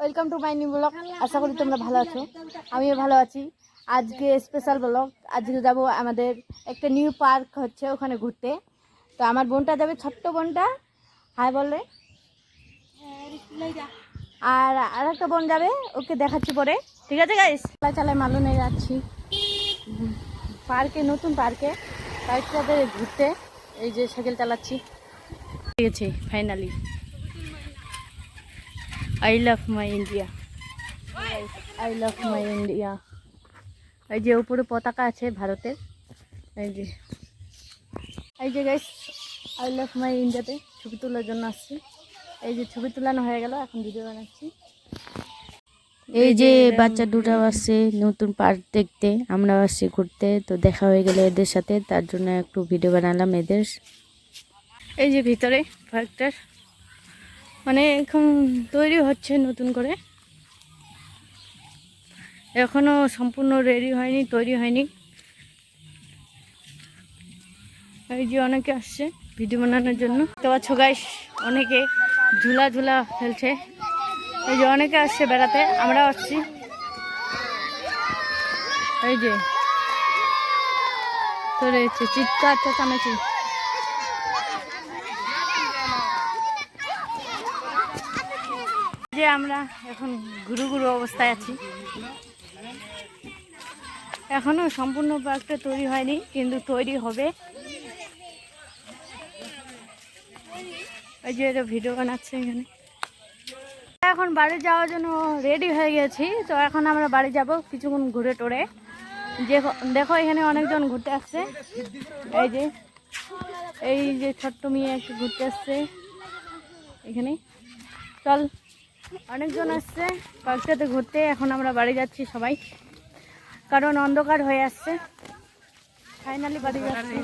Welcome to my new blog আশা করি তোমরা ভালো আছো আমিও ভালো আছি। আজকে স্পেশাল ব্লগ আজকে যাব আমাদের একটা নিউ পার্ক হচ্ছে ওখানে ঘুরতে। তো আমার বোনটা যাবে ছোট্ট বোনটা। হাই বলে। আর আর একটা বোন যাবে ওকে দেখাচ্ছি পরে। ঠিক আছে গাইস চালায় চালায় মালুনে যাচ্ছি। পার্কে নতুন পার্কে পার্কটাতে ঘুরতে। এই যে সাইকেল চালাচ্ছি। ঠিক আছে finally I love my India I love my India এই যে উপরে পতাকা আছে ভারতের এই যে। এই যে গাইস আই লাভ মাই ইন্ডিয়াতে ছবি তোলার জন্য আসছি। এই যে ছবি তোলানো হয়ে গেল এখন ভিডিও বানাচ্ছি। এই যে বাচ্চা দুটো আসছে নতুন পার্ক দেখতে আমরা আসছি ঘুরতে তো দেখা হয়ে গেলে এদের সাথে তার জন্য একটু ভিডিও বানালাম এদের। এই যে ভিতরে পার্কটার। মানে এখন তৈরি হচ্ছে নতুন করে। এখনও সম্পূর্ণ রেডি হয়নি, তৈরি হয়নি। এই যে অনেকে আসছে ভিডিও বানানোর জন্য। তো পাচ্ছ গাইস অনেকে ঝুলা ঝুলা ফেলছে। এই যে অনেকে আসছে বেড়াতে, আমরাও আসছি। এই যে তো রয়েছে চিৎকার, চেঁচামেচি। যে আমরা এখন গুরু গুরু অবস্থায় আছি। এখনও সম্পূর্ণ পার্কটা তৈরি হয়নি, কিন্তু তৈরি হবে। ওই যে এটা ভিডিও বানাচ্ছে এখানে। এখন বাড়ি যাওয়ার জন্য রেডি হয়ে গেছি, তো এখন আমরা বাড়ি যাব কিছুক্ষণ ঘুরে টোরে। যে দেখো এখানে অনেকজন ঘুরতে আসছে। এই যে এই যে ছোট্ট মেয়ে ঘুরতে আসছে। এখানে, চল। অনেকজন আসছে। পার্কটাতে ঘুরতে, এখন আমরা বাড়ি যাচ্ছি সবাই। কারণ অন্ধকার হয়ে আসছে। ফাইনালি বাড়ি যাচ্ছি।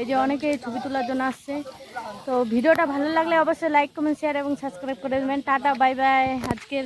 এই যে অনেকে ছবি তোলার জন্য আসছে। তো ভিডিওটা ভালো লাগলে অবশ্যই লাইক কমেন্ট শেয়ার এবং সাবস্ক্রাইব করে দেবেন। টাটা বাই বাই আজকের